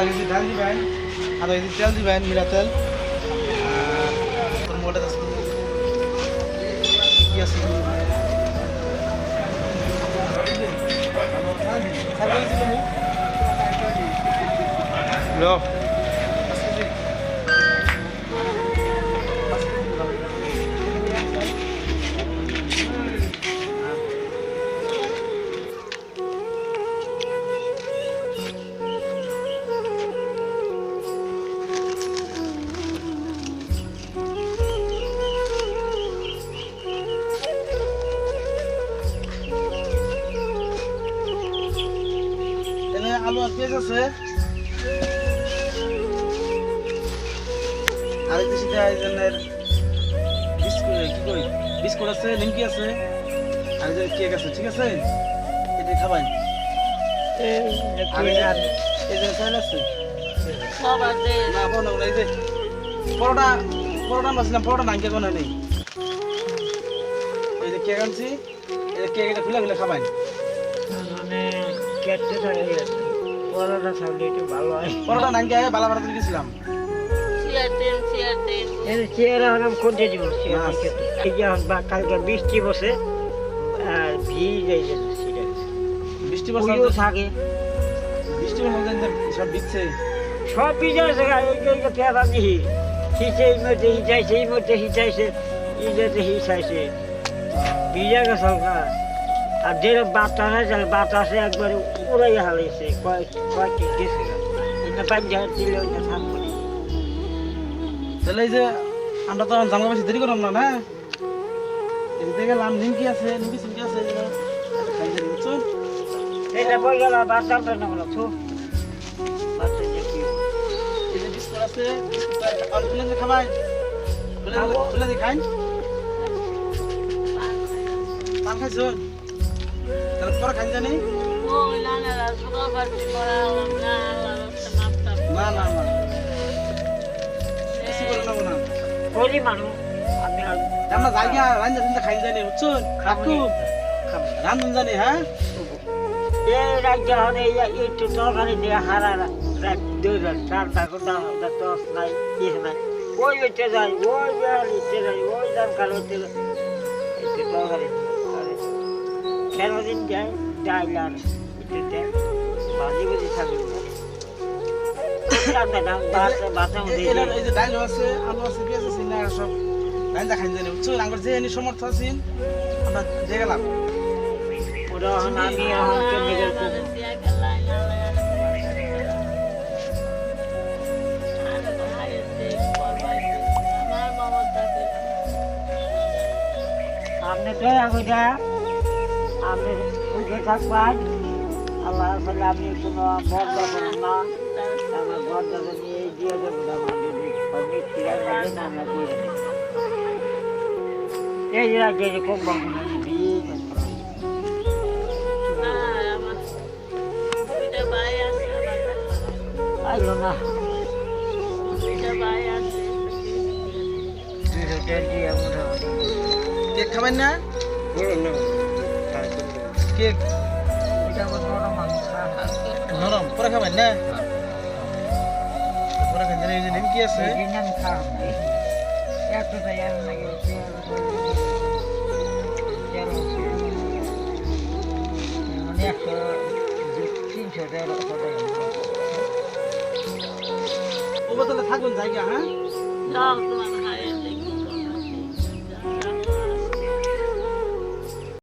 আধা কেজি ডাল দিবেন। তেল দিবেন মিরা তেল। মোটা কি আছে? লো। আলু আর পেঁয়াজ আছে। আর সেটা একজনের বিস্কুট কি কই? বিস্কুট আছে নিমকি আছে আর যে কেক আছে ঠিক আছে? এটা খাবাই। আর এই যে- চাল আছে। সব আছে। না বলো না এই যে পরোটা পরোটা মাছিলাম পরোটা নাঙ্কে বানা নেই। এই যে কেক আনছি এই কেক এটা খুলে খুলে খাবাই। মানে কেটে থাকে পরোটা থাকলে একটু ভালো হয়। পরোটা নাঙ্কে বালা বাড়া তুলে গেছিলাম চেয়ারে হলাম কোনটা দিব এই যে এখন কালকে বৃষ্টি বসে আর ভিজ এই বৃষ্টি বর্ষা থাকে। বৃষ্টি বর্ষা সব দিচ্ছে সব ভিজে আছে পেঁপা দিহি হিচে এই মধ্যে হিচাইছে এই মধ্যে হিচাইছে এই যে হিচাইছে ভিজে গেছে গা। আর যে বাতাস আছে বাতাসে একবারে উড়াই হালাইছে কয়েক কয়েকটি গেছে। এটা পাঞ্জাব দিলে ওইটা থাকবে তাহলে এই যে আমরা তো জানলা বেশি দেরি করলাম না না? এদিকে গেলাম নিমকি আছে নিমকি সিমকি আছে বুঝছ এটা বই গেল বাতাস না হলো তো। আছে খাবাই খাই। পান খাইছো? তাহলে পরে খাই জানি না না না না বেশি করে নেব না। করি মানুষ আমরা জায়গা রান্না টান্না খাই জানি বুঝছ? কাকু খাব জানি হ্যাঁ? এই রাজ্য হলে একটু তরকারি দিয়ে হারা রাত দুই চার টাকা দশ নাই ইস নাই। ওই উঠে যায় ওই বিহার উঠে যায় ওই দাম কাল উঠে যায় একটু তরকারি। কেন দিন যায় ডাইল আর একটু ভাজি ভাজি যে ডাইল আছে আলু আছে পেঁয়াজ আছে না সব রান্না খাই জানি বুঝছ? আমার যে এনে সমর্থ আছেন আমরা যে গেলাম। ওরা আমি এখন কেমনি আপনি দয়া করে আপনি সুখে থাকবেন আল্লাহ আসলে আপনি কোনো বদ দেবেন না। আমার বদ দেবেন এই দিয়ে দেবেন আমার যদি সবই ফিরে যাবে না আমরা দিয়ে দেবো এই যে এরকম বন্ধু না আমার আইলো খাবেন না? কেক। নরম পরে খাবেন না? পরে খাবেন। এই যে নিমকি আছে। মানে থাকবেন জায়গা হ্যাঁ?